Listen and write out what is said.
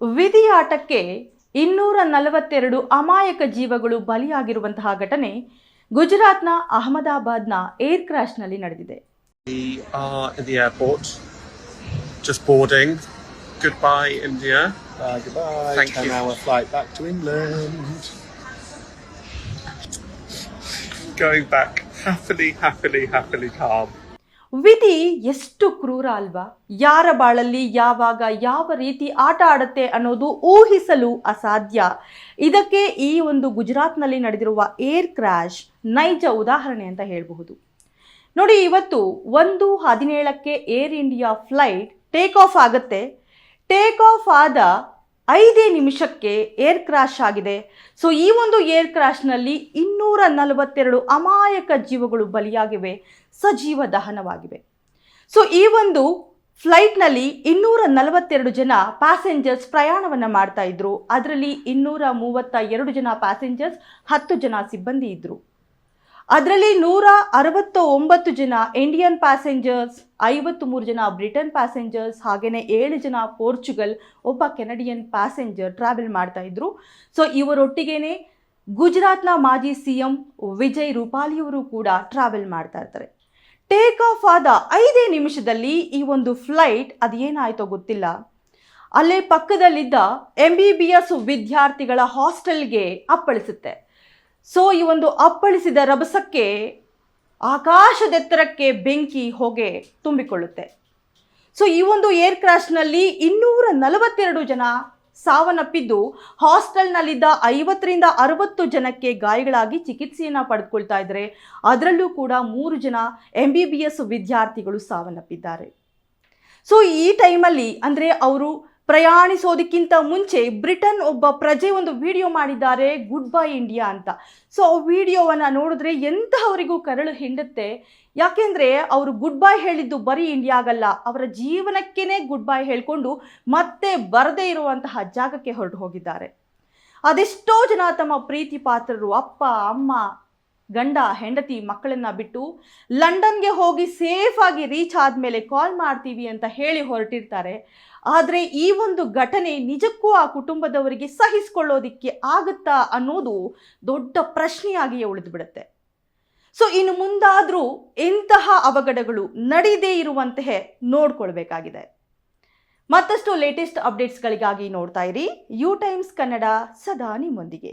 ವಿಧಿಯಾಟಕ್ಕೆ ಇನ್ನೂರ ನಲವತ್ತೆರಡು ಅಮಾಯಕ ಜೀವಗಳು ಬಲಿಯಾಗಿರುವಂತಹ ಘಟನೆ ಗುಜರಾತ್ನ ಅಹಮದಾಬಾದ್ನ ಏರ್ ಕ್ರಾಶ್ನಲ್ಲಿ ನಡೆದಿದೆ We are at just boarding. Goodbye, India. Goodbye. Thank 10 you. flight back to England. Going back happily, happily, happily calm. ವಿಧಿ ಎಷ್ಟು ಕ್ರೂರ ಅಲ್ವಾ? ಯಾರ ಬಾಳಲ್ಲಿ ಯಾವಾಗ ಯಾವ ರೀತಿ ಆಟ ಆಡುತ್ತೆ ಅನ್ನೋದು ಊಹಿಸಲು ಅಸಾಧ್ಯ. ಇದಕ್ಕೆ ಈ ಒಂದು ಗುಜರಾತ್ನಲ್ಲಿ ನಡೆದಿರುವ ಏರ್ ಕ್ರ್ಯಾಶ್ ನೈಜ ಉದಾಹರಣೆ ಅಂತ ಹೇಳಬಹುದು. ನೋಡಿ, ಇವತ್ತು ಒಂದು ಹದಿನೇಳಕ್ಕೆ Air India flight take off ಆಗುತ್ತೆ. ಟೇಕ್ ಆಫ್ ಆದ ಐದೇ ನಿಮಿಷಕ್ಕೆ ಏರ್ ಕ್ರಾಶ್ ಆಗಿದೆ. ಸೊ, ಈ ಒಂದು ಏರ್ ಕ್ರಾಶ್ನಲ್ಲಿ ಇನ್ನೂರ ನಲವತ್ತೆರಡು ಅಮಾಯಕ ಜೀವಗಳು ಬಲಿಯಾಗಿವೆ. ಸಜೀವ ದಹನವಾಗಿವೆ. ಸೊ, ಈ ಒಂದು ಫ್ಲೈಟ್ನಲ್ಲಿ ಇನ್ನೂರ ನಲವತ್ತೆರಡು ಜನ ಪ್ಯಾಸೆಂಜರ್ಸ್ ಪ್ರಯಾಣವನ್ನು ಮಾಡ್ತಾ ಇದ್ರು. ಅದರಲ್ಲಿ ಇನ್ನೂರ ಮೂವತ್ತ ಎರಡು ಜನ ಪ್ಯಾಸೆಂಜರ್ಸ್, ಹತ್ತು ಜನ ಸಿಬ್ಬಂದಿ ಇದ್ರು. ಅದರಲ್ಲಿ ನೂರ ಅರವತ್ತ ಒಂಬತ್ತು ಜನ ಇಂಡಿಯನ್ ಪ್ಯಾಸೆಂಜರ್ಸ್ ಐವತ್ತು ಮೂರು ಜನ ಬ್ರಿಟನ್ ಪ್ಯಾಸೆಂಜರ್ಸ್ ಹಾಗೆಯೇ ಏಳು ಜನ ಪೋರ್ಚುಗಲ್ ಒಬ್ಬ ಕೆನಡಿಯನ್ ಪ್ಯಾಸೆಂಜರ್ ಟ್ರಾವೆಲ್ ಮಾಡ್ತಾ ಇದ್ರು. ಸೊ ಇವರೊಟ್ಟಿಗೇನೆ ಗುಜರಾತ್ನ ಮಾಜಿ ಸಿ ಎಂ ವಿಜಯ್ ರೂಪಾಲಿಯವರು ಕೂಡ ಟ್ರಾವೆಲ್ ಮಾಡ್ತಾ ಇರ್ತಾರೆ. ಟೇಕ್ ಆಫ್ ಆದ ಐದೇ ನಿಮಿಷದಲ್ಲಿ ಈ ಒಂದು ಫ್ಲೈಟ್ ಅದು ಏನಾಯಿತೋ ಗೊತ್ತಿಲ್ಲ. ಅಲ್ಲೇ ಪಕ್ಕದಲ್ಲಿದ್ದ ಎಂ ಬಿ ಬಿ ಎಸ್ ವಿದ್ಯಾರ್ಥಿಗಳ ಹಾಸ್ಟೆಲ್ಗೆ ಅಪ್ಪಳಿಸುತ್ತೆ. ಸೊ ಈ ಒಂದು ಅಪ್ಪಳಿಸಿದ ರಭಸಕ್ಕೆ, ಆಕಾಶದೆತ್ತರಕ್ಕೆ ಬೆಂಕಿ ಹೊಗೆ ತುಂಬಿಕೊಳ್ಳುತ್ತೆ. ಸೊ, ಈ ಒಂದು ಏರ್ ಕ್ರಾಶ್ನಲ್ಲಿ ಇನ್ನೂರ ನಲವತ್ತೆರಡು ಜನ ಸಾವನ್ನಪ್ಪಿದ್ದು, ಹಾಸ್ಟೆಲ್ನಲ್ಲಿದ್ದ ಐವತ್ತರಿಂದ ಅರವತ್ತು ಜನಕ್ಕೆ ಗಾಯಗಳಾಗಿ ಚಿಕಿತ್ಸೆಯನ್ನು ಪಡೆದುಕೊಳ್ತಾ ಇದ್ದಾರೆ. ಅದರಲ್ಲೂ ಕೂಡ ಮೂರು ಜನ ಎಂ ಬಿ ಬಿ ಎಸ್ ವಿದ್ಯಾರ್ಥಿಗಳು ಸಾವನ್ನಪ್ಪಿದ್ದಾರೆ. ಸೊ, ಈ ಟೈಮಲ್ಲಿ ಅಂದರೆ ಅವರು ಪ್ರಯಾಣಿಸೋದಕ್ಕಿಂತ ಮುಂಚೆ ಬ್ರಿಟನ್ ಒಬ್ಬ ಪ್ರಜೆ ಒಂದು ವಿಡಿಯೋ ಮಾಡಿದ್ದಾರೆ ಗುಡ್ ಬೈ ಇಂಡಿಯಾ ಅಂತ. ಸೊ ಆ ವಿಡಿಯೋವನ್ನು ನೋಡಿದ್ರೆ ಎಂತಹವರಿಗೂ ಕರಳು ಹಿಂಡುತ್ತೆ. ಯಾಕೆಂದರೆ ಅವರು ಗುಡ್ ಬೈ ಹೇಳಿದ್ದು ಬರೀ ಇಂಡಿಯಾಗಲ್ಲ ಅವರ ಜೀವನಕ್ಕೇ ಗುಡ್ ಬೈ ಹೇಳಿಕೊಂಡು ಮತ್ತೆ ಬರದೇ ಇರುವಂತಹ ಜಾಗಕ್ಕೆ ಹೊರಟು ಹೋಗಿದ್ದಾರೆ. ಅದೆಷ್ಟೋ ಜನ ತಮ್ಮ ಪ್ರೀತಿ ಪಾತ್ರರು ಅಪ್ಪ, ಅಮ್ಮ ಗಂಡ ಹೆಂಡತಿ ಮಕ್ಕಳನ್ನ ಬಿಟ್ಟು ಲಂಡನ್ಗೆ ಹೋಗಿ ಸೇಫ್ ಆಗಿ ರೀಚ್ ಆದಮೇಲೆ ಕಾಲ್ ಮಾಡ್ತೀವಿ ಅಂತ ಹೇಳಿ ಹೊರಟಿರ್ತಾರೆ. ಆದರೆ ಈ ಒಂದು ಘಟನೆ ನಿಜಕ್ಕೂ ಆ ಕುಟುಂಬದವರಿಗೆ ಸಹಿಸ್ಕೊಳ್ಳೋದಿಕ್ಕೆ ಆಗುತ್ತಾ ಅನ್ನೋದು ದೊಡ್ಡ ಪ್ರಶ್ನೆಯಾಗಿಯೇ ಉಳಿದುಬಿಡುತ್ತೆ. ಸೊ ಇನ್ನು ಮುಂದಾದರೂ ಇಂತಹ ಅವಘಡಗಳು ನಡೀದೇ ಇರುವಂತೆ ನೋಡ್ಕೊಳ್ಬೇಕಾಗಿದೆ. ಮತ್ತಷ್ಟು ಲೇಟೆಸ್ಟ್ ಅಪ್ಡೇಟ್ಸ್ಗಳಿಗಾಗಿ ನೋಡ್ತಾ ಇರಿ. ಯು ಟೈಮ್ಸ್ ಕನ್ನಡ ಸದಾ ನಿಮ್ಮೊಂದಿಗೆ.